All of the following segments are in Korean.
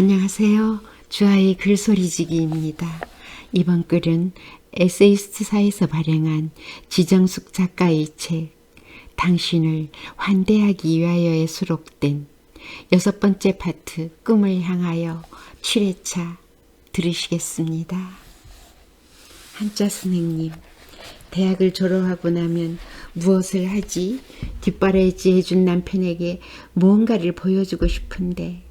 안녕하세요. 주아의 글소리지기입니다. 이번 글은 에세이스트사에서 발행한 지정숙 작가의 책 당신을 환대하기 위하여에 수록된 여섯 번째 파트 꿈을 향하여 7회차 들으시겠습니다. 한자 선생님, 대학을 졸업하고 나면 무엇을 하지? 뒷바라지 해준 남편에게 무언가를 보여주고 싶은데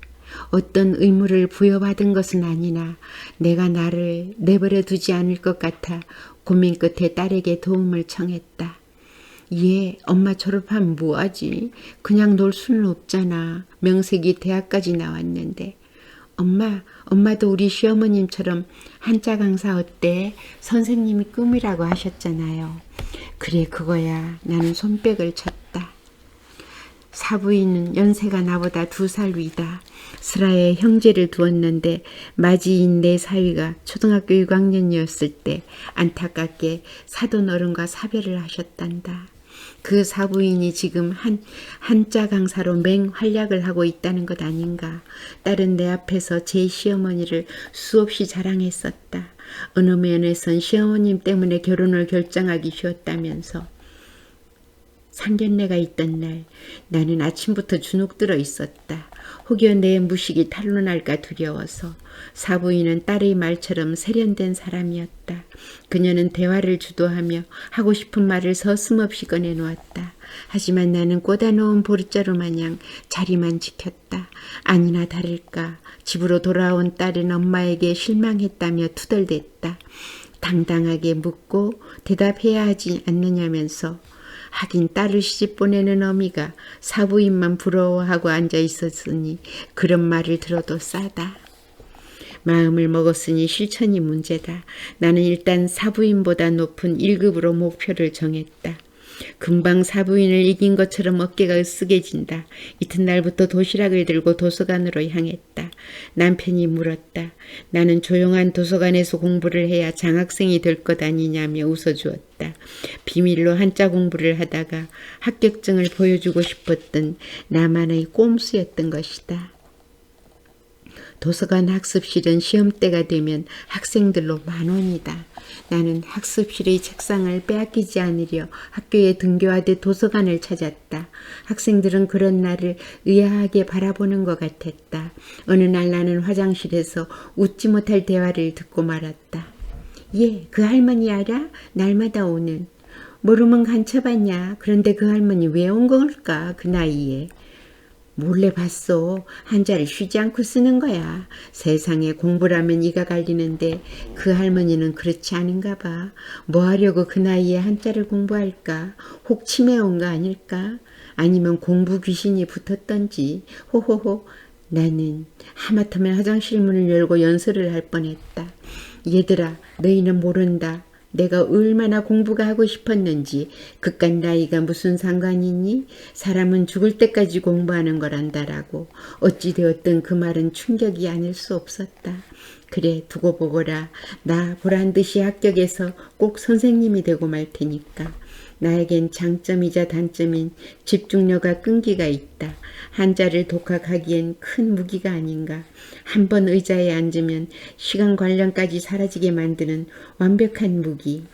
어떤 의무를 부여받은 것은 아니나 내가 나를 내버려 두지 않을 것 같아 고민 끝에 딸에게 도움을 청했다. 얘 엄마 졸업하면 뭐하지? 그냥 놀 수는 없잖아. 명색이 대학까지 나왔는데. 엄마, 엄마도 우리 시어머님처럼 한자 강사 어때? 선생님이 꿈이라고 하셨잖아요. 그래, 그거야. 나는 손뼉을 쳤다. 사부인은 연세가 나보다 두 살 위다. 슬하에 형제를 두었는데 마지인 내 사위가 초등학교 6학년이었을 때 안타깝게 사돈 어른과 사별을 하셨단다. 그 사부인이 지금 한 한자 강사로 맹 활약을 하고 있다는 것 아닌가. 딸은 내 앞에서 제 시어머니를 수없이 자랑했었다. 어느 면에선 시어머님 때문에 결혼을 결정하기 쉬웠다면서. 상견례가 있던 날 나는 아침부터 주눅 들어 있었다. 혹여 내 무식이 탄로날까 두려워서 사부인은 딸의 말처럼 세련된 사람이었다. 그녀는 대화를 주도하며 하고 싶은 말을 서슴없이 꺼내놓았다. 하지만 나는 꽂아놓은 보리자루 마냥 자리만 지켰다. 아니나 다를까 집으로 돌아온 딸은 엄마에게 실망했다며 투덜댔다. 당당하게 묻고 대답해야 하지 않느냐면서 하긴 딸을 시집 보내는 어미가 사부인만 부러워하고 앉아 있었으니 그런 말을 들어도 싸다. 마음을 먹었으니 실천이 문제다. 나는 일단 사부인보다 높은 1급으로 목표를 정했다. 금방 사부인을 이긴 것처럼 어깨가 으쓱해진다. 이튿날부터 도시락을 들고 도서관으로 향했다. 남편이 물었다. 나는 조용한 도서관에서 공부를 해야 장학생이 될 것 아니냐며 웃어주었다. 비밀로 한자 공부를 하다가 합격증을 보여주고 싶었던 나만의 꼼수였던 것이다. 도서관 학습실은 시험 때가 되면 학생들로 만원이다. 나는 학습실의 책상을 빼앗기지 않으려 학교에 등교하되 도서관을 찾았다. 학생들은 그런 나를 의아하게 바라보는 것 같았다. 어느 날 나는 화장실에서 웃지 못할 대화를 듣고 말았다. 예, 그 할머니 알아? 날마다 오는. 모르면 간첩았냐? 그런데 그 할머니 왜 온 걸까? 그 나이에. 몰래 봤어. 한자를 쉬지 않고 쓰는 거야. 세상에 공부라면 이가 갈리는데 그 할머니는 그렇지 않은가 봐. 뭐 하려고 그 나이에 한자를 공부할까? 혹 치매 온 거 아닐까? 아니면 공부 귀신이 붙었던지. 호호호. 나는 하마터면 화장실 문을 열고 연설을 할 뻔했다. 얘들아, 너희는 모른다. 내가 얼마나 공부가 하고 싶었는지 그깟 나이가 무슨 상관이니? 사람은 죽을 때까지 공부하는 거란다라고 어찌되었든 그 말은 충격이 아닐 수 없었다. 그래 두고 보거라. 나 보란 듯이 합격해서 꼭 선생님이 되고 말 테니까. 나에겐 장점이자 단점인 집중력과 끈기가 있다. 한자를 독학하기엔 큰 무기가 아닌가. 한 번 의자에 앉으면 시간 관련까지 사라지게 만드는 완벽한 무기.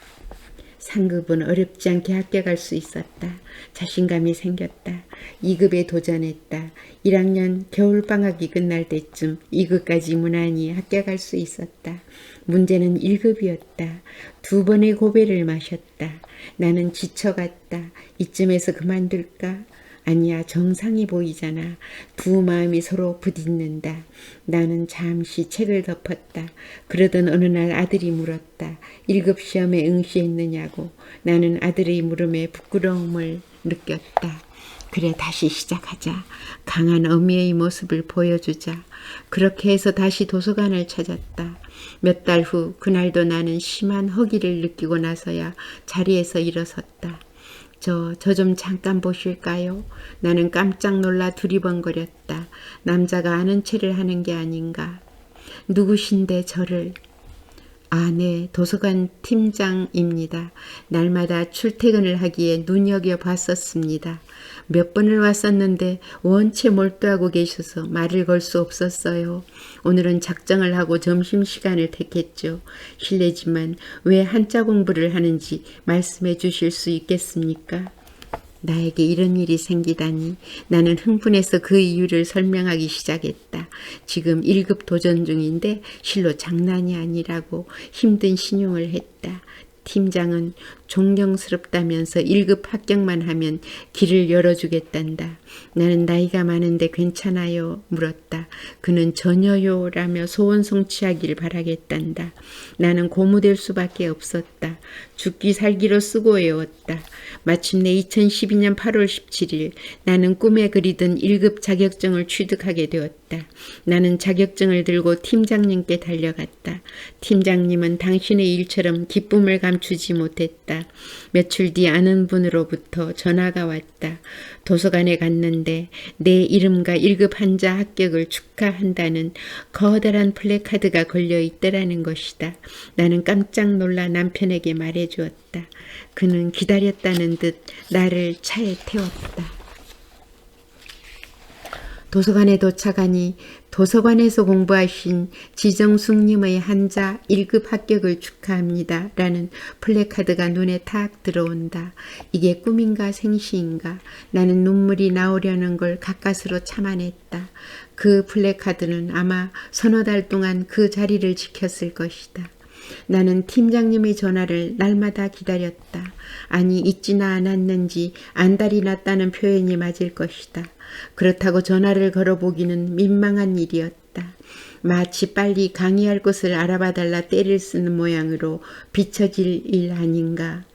상급은 어렵지 않게 합격할 수 있었다. 자신감이 생겼다. 2급에 도전했다. 1학년 겨울방학이 끝날 때쯤 2급까지 무난히 합격할 수 있었다. 문제는 1급이었다. 두 번의 고배를 마셨다. 나는 지쳐갔다. 이쯤에서 그만둘까? 아니야, 정상이 보이잖아. 두 마음이 서로 부딪는다. 나는 잠시 책을 덮었다. 그러던 어느 날 아들이 물었다. 1급 시험에 응시했느냐고. 나는 아들의 물음에 부끄러움을 느꼈다. 그래, 다시 시작하자. 강한 어미의 모습을 보여주자. 그렇게 해서 다시 도서관을 찾았다. 몇 달 후, 그날도 나는 심한 허기를 느끼고 나서야 자리에서 일어섰다. 저, 저 좀 잠깐 보실까요? 나는 깜짝 놀라 두리번거렸다. 남자가 아는 체를 하는 게 아닌가. 누구신데 저를. 아, 네. 도서관 팀장입니다. 날마다 출퇴근을 하기에 눈여겨 봤었습니다. 몇 번을 왔었는데 원체 몰두하고 계셔서 말을 걸 수 없었어요. 오늘은 작정을 하고 점심시간을 택했죠. 실례지만 왜 한자 공부를 하는지 말씀해 주실 수 있겠습니까? 나에게 이런 일이 생기다니 나는 흥분해서 그 이유를 설명하기 시작했다. 지금 1급 도전 중인데 실로 장난이 아니라고 힘든 신용을 했다. 팀장은 존경스럽다면서 1급 합격만 하면 길을 열어주겠단다. 나는 나이가 많은데 괜찮아요? 물었다. 그는 전혀요 라며 소원 성취하기를 바라겠단다. 나는 고무될 수밖에 없었다. 죽기 살기로 쓰고 외웠다. 마침내 2012년 8월 17일 나는 꿈에 그리던 1급 자격증을 취득하게 되었다. 나는 자격증을 들고 팀장님께 달려갔다. 팀장님은 당신의 일처럼 기쁨을 감추지 못했다. 며칠 뒤 아는 분으로부터 전화가 왔다. 도서관에 갔는데 내 이름과 1급 한자 합격을 축하한다는 커다란 플래카드가 걸려 있더라는 것이다. 나는 깜짝 놀라 남편에게 말해 주었다. 그는 기다렸다는 듯 나를 차에 태웠다. 도서관에 도착하니 도서관에서 공부하신 지정숙님의 한자 1급 합격을 축하합니다. 라는 플래카드가 눈에 탁 들어온다. 이게 꿈인가 생시인가? 나는 눈물이 나오려는 걸 가까스로 참아냈다. 그 플래카드는 아마 서너 달 동안 그 자리를 지켰을 것이다. 나는 팀장님의 전화를 날마다 기다렸다. 아니, 있지나 않았는지 안달이 났다는 표현이 맞을 것이다. 그렇다고 전화를 걸어보기는 민망한 일이었다. 마치 빨리 강의할 곳을 알아봐달라 때를 쓰는 모양으로 비춰질 일 아닌가.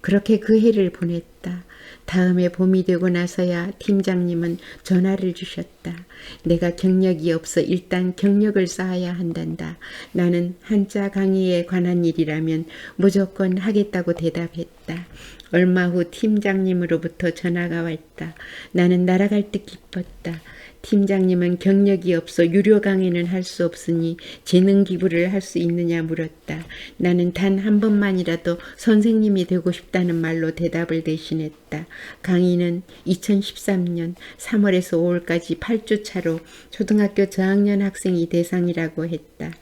그렇게 그 해를 보냈다. 다음에 봄이 되고 나서야 팀장님은 전화를 주셨다. 내가 경력이 없어 일단 경력을 쌓아야 한단다. 나는 한자 강의에 관한 일이라면 무조건 하겠다고 대답했다. 얼마 후 팀장님으로부터 전화가 왔다. 나는 날아갈 듯 기뻤다. 팀장님은 경력이 없어 유료 강의는 할 수 없으니 재능 기부를 할 수 있느냐 물었다. 나는 단 한 번만이라도 선생님이 되고 싶다는 말로 대답을 대신했다. 강의는 2013년 3월에서 5월까지 8주 차로 초등학교 저학년 학생이 대상이라고 했다.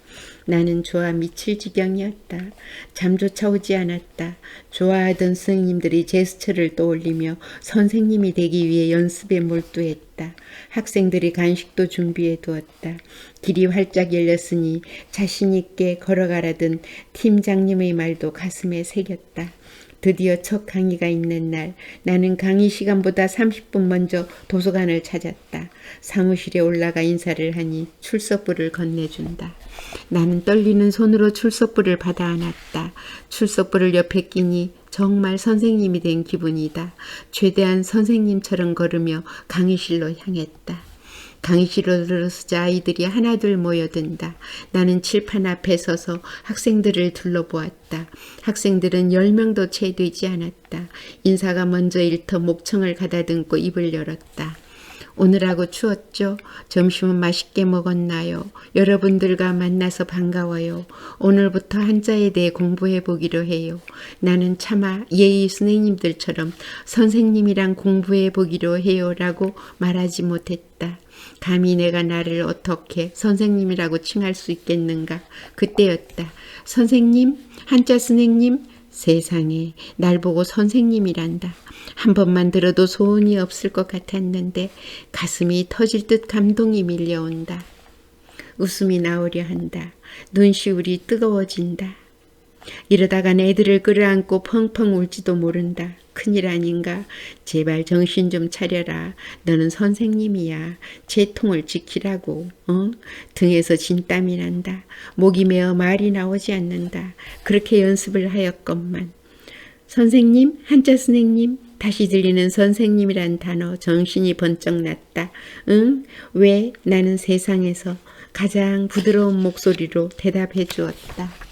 나는 좋아 미칠 지경이었다. 잠조차 오지 않았다. 좋아하던 스님들이 제스처를 떠올리며 선생님이 되기 위해 연습에 몰두했다. 학생들이 간식도 준비해 두었다. 길이 활짝 열렸으니 자신있게 걸어가라던 팀장님의 말도 가슴에 새겼다. 드디어 첫 강의가 있는 날 나는 강의 시간보다 30분 먼저 도서관을 찾았다. 사무실에 올라가 인사를 하니 출석부를 건네준다. 나는 떨리는 손으로 출석부를 받아 안았다. 출석부를 옆에 끼니 정말 선생님이 된 기분이다. 최대한 선생님처럼 걸으며 강의실로 향했다. 강의실로 들어서자 아이들이 하나둘 모여든다. 나는 칠판 앞에 서서 학생들을 둘러보았다. 학생들은 열 명도 채 되지 않았다. 인사가 먼저 일터 목청을 가다듬고 입을 열었다. 오늘하고 추웠죠? 점심은 맛있게 먹었나요? 여러분들과 만나서 반가워요. 오늘부터 한자에 대해 공부해 보기로 해요. 나는 차마 예의 선생님들처럼 선생님이랑 공부해 보기로 해요. 라고 말하지 못했다. 감히 내가 나를 어떻게 선생님이라고 칭할 수 있겠는가? 그때였다. 선생님, 한자 선생님, 세상에 날 보고 선생님이란다. 한 번만 들어도 소원이 없을 것 같았는데 가슴이 터질 듯 감동이 밀려온다. 웃음이 나오려 한다. 눈시울이 뜨거워진다. 이러다간 애들을 끌어안고 펑펑 울지도 모른다. 큰일 아닌가? 제발 정신 좀 차려라. 너는 선생님이야. 제 통을 지키라고. 어? 등에서 진땀이 난다. 목이 메어 말이 나오지 않는다. 그렇게 연습을 하였건만. 선생님, 한자 선생님, 다시 들리는 선생님이란 단어 정신이 번쩍 났다. 응? 왜 나는 세상에서 가장 부드러운 목소리로 대답해 주었다.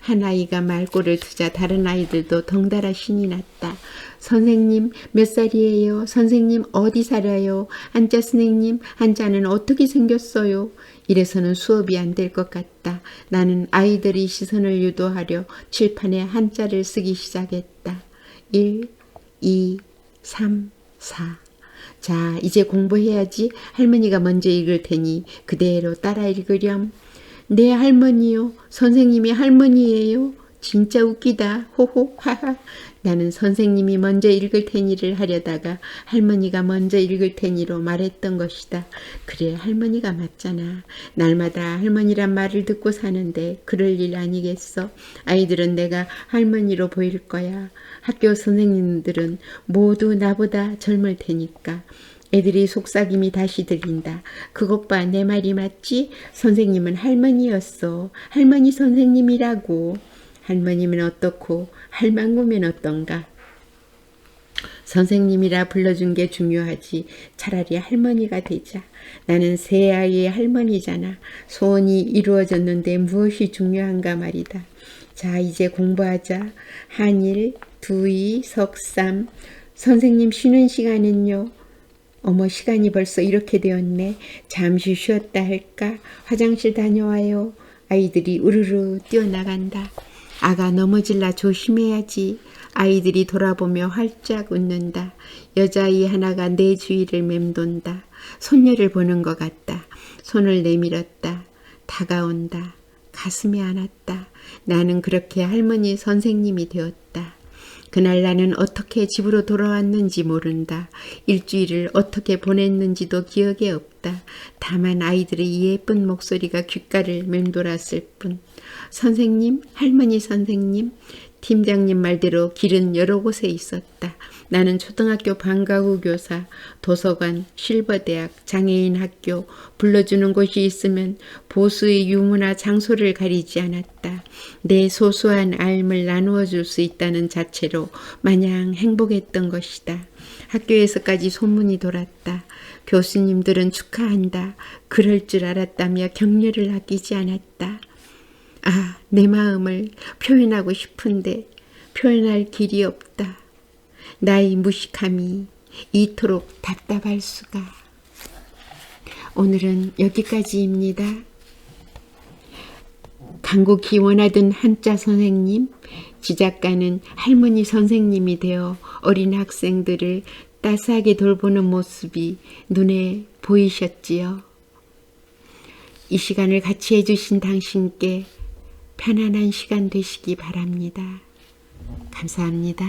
한 아이가 말꼬를 트자 다른 아이들도 덩달아 신이 났다. 선생님 몇 살이에요? 선생님 어디 살아요? 한자 선생님 한자는 어떻게 생겼어요? 이래서는 수업이 안 될 것 같다. 나는 아이들이 시선을 유도하려 칠판에 한자를 쓰기 시작했다. 1, 2, 3, 4. 자, 이제 공부해야지. 할머니가 먼저 읽을 테니 그대로 따라 읽으렴. 네, 할머니요. 선생님이 할머니예요. 진짜 웃기다. 호호, 하하. 나는 선생님이 먼저 읽을 테니를 하려다가 할머니가 먼저 읽을 테니로 말했던 것이다. 그래, 할머니가 맞잖아. 날마다 할머니란 말을 듣고 사는데 그럴 일 아니겠어? 아이들은 내가 할머니로 보일 거야. 학교 선생님들은 모두 나보다 젊을 테니까. 애들이 속삭임이 다시 들린다. 그것 봐, 내 말이 맞지? 선생님은 할머니였어. 할머니 선생님이라고. 할머니면 어떻고, 할망구면 어떤가? 선생님이라 불러준 게 중요하지. 차라리 할머니가 되자. 나는 새 아이의 할머니잖아. 소원이 이루어졌는데 무엇이 중요한가 말이다. 자, 이제 공부하자. 한일, 두이, 석삼. 선생님 쉬는 시간은요? 어머, 시간이 벌써 이렇게 되었네. 잠시 쉬었다 할까? 화장실 다녀와요. 아이들이 우르르 뛰어나간다. 아가 넘어질라 조심해야지. 아이들이 돌아보며 활짝 웃는다. 여자아이 하나가 내 주위를 맴돈다. 손녀를 보는 것 같다. 손을 내밀었다. 다가온다. 가슴에 안았다. 나는 그렇게 할머니 선생님이 되었다. 그날 나는 어떻게 집으로 돌아왔는지 모른다. 일주일을 어떻게 보냈는지도 기억에 없다. 다만 아이들의 이 예쁜 목소리가 귓가를 맴돌았을 뿐. 선생님, 할머니 선생님, 팀장님 말대로 길은 여러 곳에 있었다. 나는 초등학교 방과후 교사, 도서관, 실버대학, 장애인 학교, 불러주는 곳이 있으면 보수의 유무나 장소를 가리지 않았다. 내 소소한 알을 나누어 줄 수 있다는 자체로 마냥 행복했던 것이다. 학교에서까지 소문이 돌았다. 교수님들은 축하한다. 그럴 줄 알았다며 격려를 아끼지 않았다. 아, 내 마음을 표현하고 싶은데 표현할 길이 없다. 나의 무식함이 이토록 답답할 수가. 오늘은 여기까지입니다. 간곡히 원하던 한자 선생님, 지작가는 할머니 선생님이 되어 어린 학생들을 따스하게 돌보는 모습이 눈에 보이셨지요. 이 시간을 같이 해주신 당신께 편안한 시간 되시기 바랍니다. 감사합니다.